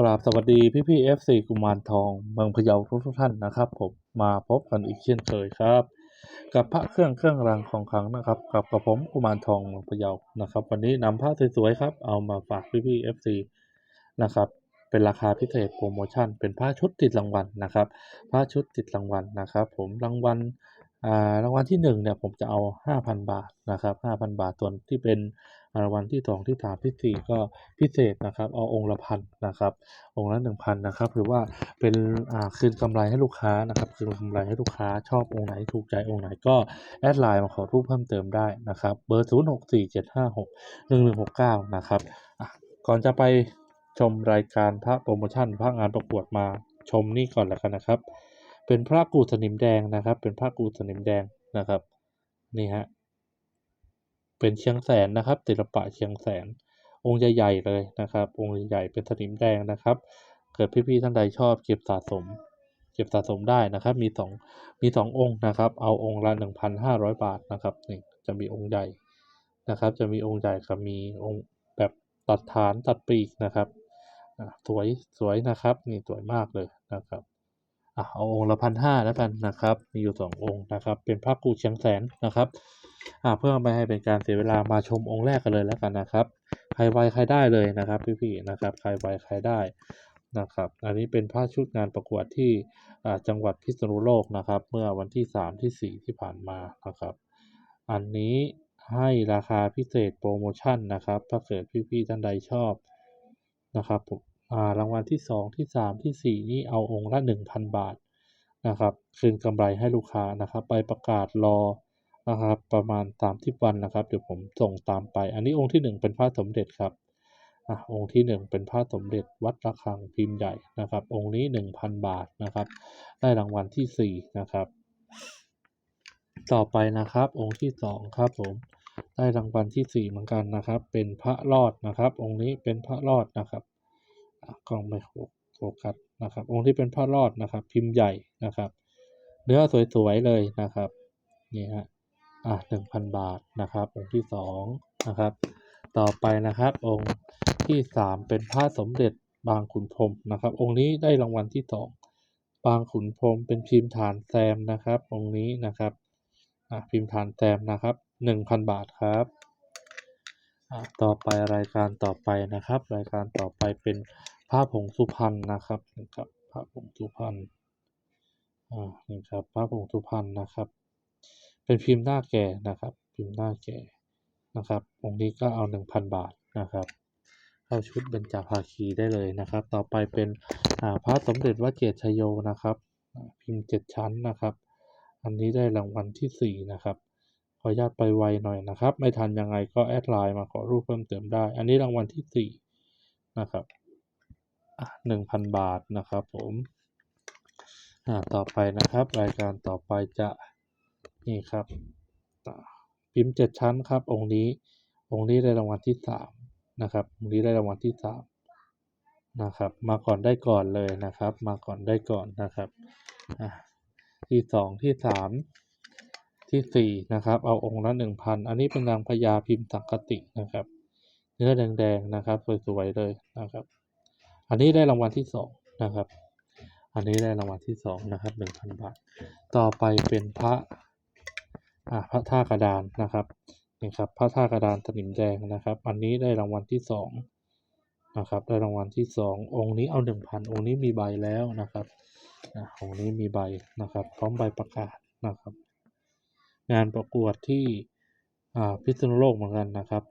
กราบสวัสดีพี่พี่เอฟซีกุมารทองเมืองพะเยาทุกทุกท่านนะครับผมมาพบกันอีกเช่นเคยครับ กับพระเครื่องเครื่องรางของขลังนะครับกับกระผมกุมารทองเมืองพะเยานะครับ วันนี้นำพระสวยๆครับ เอามาฝากพี่พี่เอฟซีนะครับเป็นราคาพิเศษโปรโมชั่น เป็นผ้าชุดติดรางวัลนะครับผ้าชุดติดรางวัลนะครับ ผมรางวัลอ่ารางวัลที่หนึ่งเนี่ยผมจะเอา 5,000 บาทนะครับ5,000 บาทส่วนที่เป็น วัลที่สองที่สามที่สี่ก็พิเศษนะครับเอาองค์ละพันนะครับองค์ละ1,000นะครับหรือว่าเป็นคืนกำไรให้ลูกค้านะครับคืนกำไรให้ลูกค้าชอบองค์ไหนถูกใจองค์ไหนก็แอดไลน์มาขอรูปเพิ่มเติมได้นะครับเบอร์ 0 6 4 7 5 6 1 1 6 9 นะครับก่อนจะไปชมรายการพระโปรโมชั่นพระงานประกวดมาชมนี่ก่อนแล้วกันนะครับ เป็นพระกูสนิมแดงนะครับ เป็นพระกูสนิมแดงนะครับ นี่ฮะ เป็นเชียงแสนนะครับศิลปะเชียงแสน องค์ใหญ่ๆเลยนะครับ องค์ใหญ่ๆเป็นสนิมแดงนะครับ เกิดพี่ๆท่านใดชอบเก็บสะสม เก็บสะสมได้นะครับ มีสองมีสององค์นะครับ เอาองค์ละหนึ่งพันห้าร้อยบาทนะครับนี่จะมีองค์ใหญ่นะครับ จะมีองค์ใหญ่กับมีองค์แบบตัดฐานตัดปีกนะครับสวยสวยนะครับนี่สวยมากเลยนะครับอะเอาองค์ละพันห้าแล้วกันนะครับ มีอยู่สององค์นะครับ เป็นพระกูเชียงแสนนะครับ เพื่อไม่ให้เป็นการเสียเวลามาชมองค์แรกกันเลยแล้วกันนะครับ ใครไวใครได้เลยนะครับพี่ๆนะครับ ใครไวใครได้นะครับ อันนี้เป็นพระชุดงานประกวดที่จังหวัดพิษณุโลกนะครับ เมื่อวันที่สามที่สี่ที่ผ่านมานะครับ อันนี้ให้ราคาพิเศษโปรโมชั่นนะครับ ถ้าเกิดพี่ๆท่านใดชอบนะครับผมรางวัลที่สองที่สามที่สี่นี่เอาองค์ละหนึ่งพันบาทนะครับ คืนกำไรให้ลูกค้านะครับ ไปประกาศรอ นะครับ ประมาณสามสิบวันนะครับ เดี๋ยวผมส่งตามไป อันนี้องค์ที่หนึ่งเป็นพระสมเด็จครับอะองค์ที่หนึ่งเป็นพระสมเด็จวัดระฆังพิมพ์ใหญ่นะครับ องค์นี้หนึ่งพันบาทนะครับ ได้รางวัลที่สี่นะครับ ต่อไปนะครับ องค์ที่สองครับผมได้รางวัลที่สี่เหมือนกันนะครับ เป็นพระรอดนะครับ องค์นี้เป็นพระรอดนะครับอะกล้องไม่โฟกัสนะครับ องค์ที่เป็นพระรอดนะครับ พิมพ์ใหญ่นะครับ เนื้อสวยๆเลยนะครับ นี่ฮะ อะหนึ่งพันบาทนะครับ องค์ที่สองนะครับ ต่อไปนะครับ องค์ที่สามเป็นพระสมเด็จบางขุนพรมนะครับ องค์นี้ได้รางวัลที่สองบางขุนพรมเป็นพิมพ์ฐานแซมนะครับ องค์นี้นะครับอะพิมพ์ฐานแต้มนะครับหนึ่งพันบาทครับอะต่อไปรายการต่อไปนะครับ รายการต่อไปเป็นผ้าผงสุพรรณนะครับนะครับผ้าผงสุพรรณอ่านี่ครับผ้าผงสุพรรณนะครับ เป็นพิมพ์หน้าแก่นะครับ พิมพ์หน้าแก่นะครับองค์นี้ก็เอาหนึ่งพันบาทนะครับเข้าชุดเบญจภาคีได้เลยนะครับ ต่อไปเป็นพระสมเด็จวัดเกตชโยนะครับ พิมพ์เจ็ดชั้นนะครับ อันนี้ได้รางวัลที่สี่นะครับขออนุญาตไปไวหน่อยนะครับ ไม่ทันยังไงก็แอดไลน์มาขอรูปเพิ่มเติมได้ อันนี้รางวัลที่สี่นะครับหนึ่งพันบาทนะครับผมต่อไปนะครับ รายการต่อไปจะ นี่ครับพิมพ์เจ็ดชั้นครับ องค์นี้ องค์นี้ได้รางวัลที่สามนะครับ องค์นี้ได้รางวัลที่สามนะครับ มาก่อนได้ก่อนเลยนะครับ มาก่อนได้ก่อนนะครับที่สองที่สามที่สี่นะครับ เอาองค์ละหนึ่งพันอันนี้เป็นนางพญาพิมพ์สังกตินะครับ เนื้อแดงๆนะครับสวยๆเลยนะครับ อันนี้ได้รางวัลที่สองนะครับ อันนี้ได้รางวัลที่สองนะครับหนึ่งพันบาท ต่อไปเป็นพระ พระท่ากระดานนะครับนี่ครับพระท่ากระดานสนิมแดงนะครับ อันนี้ได้รางวัลที่สองนะครับได้รางวัลที่สององค์นี้เอาหนึ่งพันองค์นี้มีใบแล้วนะครับอะของนี้มีใบนะครับ พร้อมใบประกาศนะครับ งานประกวดที่อ่าพิษณุโลกเหมือนกันนะครับ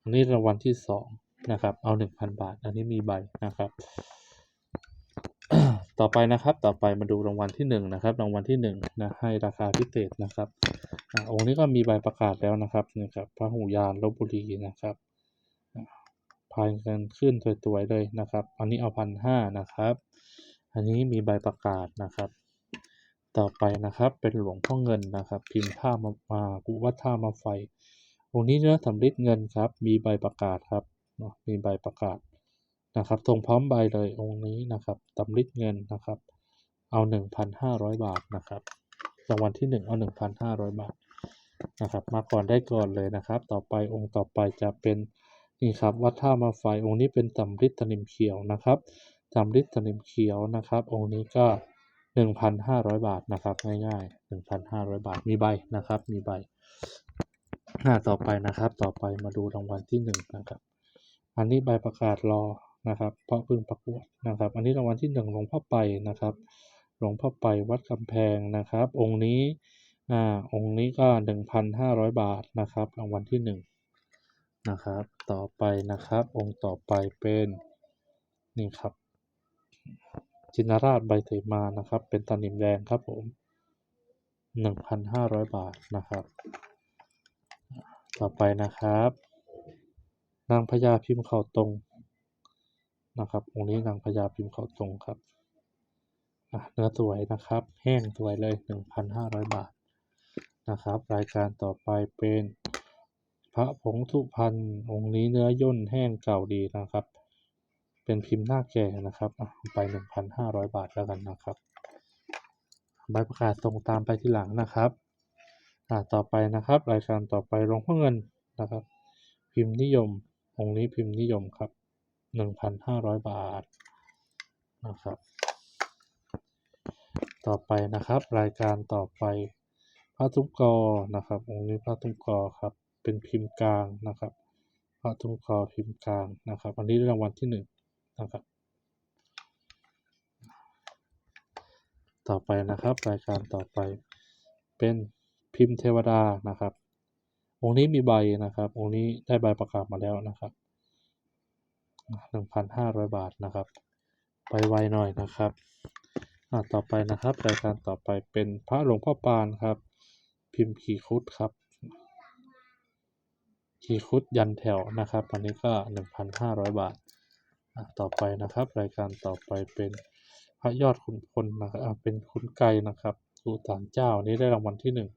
อันนี้รางวัลที่สองนะครับ เอาหนึ่งพันบาท อันนี้มีใบนะครับ ต่อไปนะครับ ต่อไปมาดูรางวัลที่หนึ่งนะครับ รางวัลที่หนึ่งนะ ให้ราคาพิเศษนะครับอองค์นี้ก็มีใบประกาศแล้วนะครับนี่ครับ พระหูยานลบบุรีนะครับพายกันขึ้นสวยๆเลยนะครับ อันนี้เอาพันห้านะครับ อันนี้มีใบประกาศนะครับ ต่อไปนะครับ เป็นหลวงพ่อเงินนะครับ พิมพ์ท่ามามากุวัดท่ามาไฟองค์นี้เนื้อสำริดเงินครับ มีใบประกาศครับ มีใบประกาศ นะครับส่งพร้อมใบเลยองค์นี้นะครับสำริดเงินนะครับ เอาหนึ่งพันห้าร้อยบาทนะครับรางวัลที่หนึ่งเอาหนึ่งพันห้าร้อยบาทนะครับมาก่อนได้ก่อนเลยนะครับ ต่อไปองค์ต่อไปจะเป็นนี่ครับวัดท่ามาไฟองค์นี้เป็นสำริดสนิมเขียวนะครับสำริดสนิมเขียวนะครับ องค์นี้ก็หนึ่งพันห้าร้อยบาทนะครับง่ายๆหนึ่งพันห้าร้อยบาทมีใบนะครับมีใบหน้าต่อไปนะครับต่อไปมาดูรางวัลที่หนึ่งนะครับอันนี้ใบประกาศรอ นะครับเพราะเพิ่งประกวดนะครับ อันนี้รางวัลที่หนึ่งหลวงพ่อไปนะครับ หลวงพ่อไปวัดกำแพงนะครับ องค์นี้อ่าองค์นี้ก็หนึ่งพันห้าร้อยบาทนะครับ รางวัลที่หนึ่งนะครับ ต่อไปนะครับ องค์ต่อไปเป็นนี่ครับจินราชใบเสมานะครับ เป็นตะนิมแดงครับผมหนึ่งพันห้าร้อยบาทนะครับ ต่อไปนะครับ นางพญาพิมพ์เขาตรง นะครับองค์นี้นางพญาพิมพ์เขาตรงครับเนื้อสวยนะครับ แห้งสวยเลยหนึ่งพันห้าร้อยบาทนะครับ รายการต่อไปเป็น พระผงสุพรรณองค์นี้เนื้อย่นแห้งเก่าดีนะครับ เป็นพิมพ์หน้าแก่นะครับไปหนึ่งพันห้าร้อยบาทแล้วกันนะครับใบประกาศส่งตามไปที่หลังนะครับต่อไปนะครับ รายการต่อไปหลงพ่อเงินนะครับ พิมพ์นิยมองค์นี้พิมพ์นิยมครับ หนึ่งพันห้าร้อยบาทนะครับ ต่อไปนะครับ รายการต่อไปพระทุกกอนะครับองค์นี้พระทุกกอครับเป็นพิมพ์กลางนะครับพระทุกกอพิมพ์กลางนะครับอันนี้ได้รางวัลที่หนึ่งนะครับต่อไปนะครับ รายการต่อไปเป็นพิมพ์เทวดานะครับองค์นี้มีใบนะครับองค์นี้ได้ใบประกาศมาแล้วนะครับ หนึ่งพันห้าร้อยบาทนะครับ ไปไวหน่อยนะครับอ่าต่อไปนะครับรายการต่อไปเป็นพระหลวงพ่อปานครับ พิมพ์ขีคุดครับ ขีคุดยันแถวนะครับอันนี้ก็หนึ่งพันห้าร้อยบาทอะต่อไปนะครับ รายการต่อไปเป็นพระยอดคุณพลนะครับเป็นคุณไกรนะครับสู่ศาลเจ้านี้ได้รางวัลที่หนึ่ง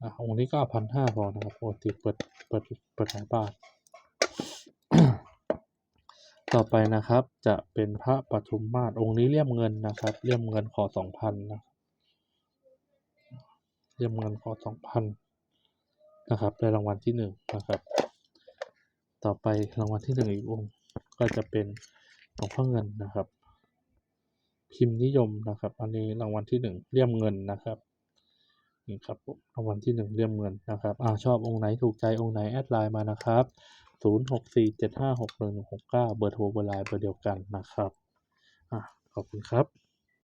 อะองค์นี้ก็พันห้าพอนะครับปกติเปิดเปิดเปิดหลายบาท ต่อไปนะครับจะเป็นพระปทุมมาศองค์นี้เลี่ยมเงินนะครับเลี่ยมเงินขอสองพันนะเลี่ยมเงินขอสองพันนะครับได้รางวัลที่หนึ่งนะครับต่อไปรางวัลที่หนึ่งอีกองค์ก็จะเป็นหลวงพ่อเงินนะครับ พิมพ์นิยมนะครับ อันนี้รางวัลที่หนึ่งเลี่ยมเงินนะครับนี่ครับรางวัลที่หนึ่งเลี่ยมเงินนะครับอ่าชอบองค์ไหนถูกใจองค์ไหนแอดไลน์มานะครับ ศูนย์หกสี่เจ็ดห้าหกหนึ่งหกเก้าเบอร์โทรเบอร์ไลน์เบอร์เดียวกันนะครับ อ่าขอบคุณครับ